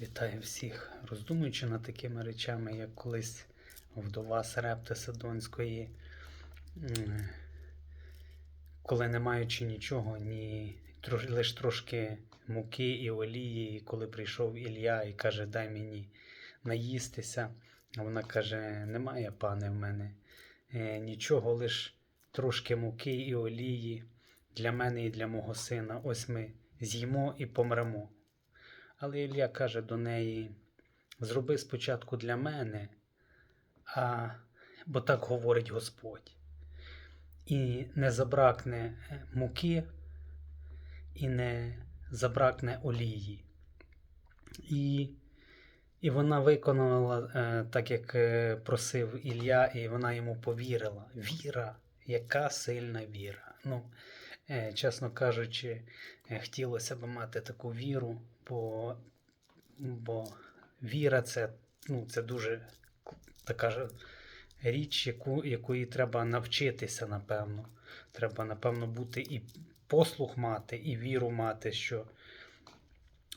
Вітаю всіх, роздумуючи над такими речами, як колись вдова Сарепти Сидонської, коли не маючи нічого, ні трош, лише трошки муки і олії, коли прийшов Ілля і каже, дай мені наїстися. Вона каже: Немає, пане, в мене е, нічого, лише трошки муки і олії для мене і для мого сина. Ось ми з'їмо і помремо. Але Ілля каже до неї: зроби спочатку для мене, а, бо так говорить Господь. І не забракне е, муки, і не забракне олії. І, і вона виконала е, так, як е, просив Ілля, і вона йому повірила. Віра, яка сильна віра. Ну, чесно кажучи, е, хотілося б мати таку віру, бо, бо віра це, ну, це дуже така ж річ, яку, якої треба навчитися, напевно. Треба, напевно, бути і послух мати, і віру мати, що,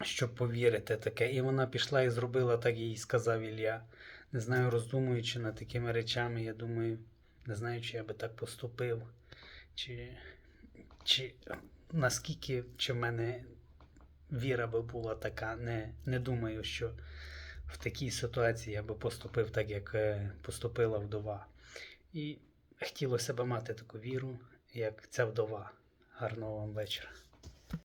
щоб повірити таке. І вона пішла і зробила так, їй сказав Ілля. Не знаю, роздумуючи над такими речами, я думаю, не знаю, чи я би так поступив, чи, чи наскільки чи в мене віра би була така. Не, не думаю, що в такій ситуації я би поступив так, як е, поступила вдова. І хотілося б мати таку віру, як ця вдова. Гарного вам вечора.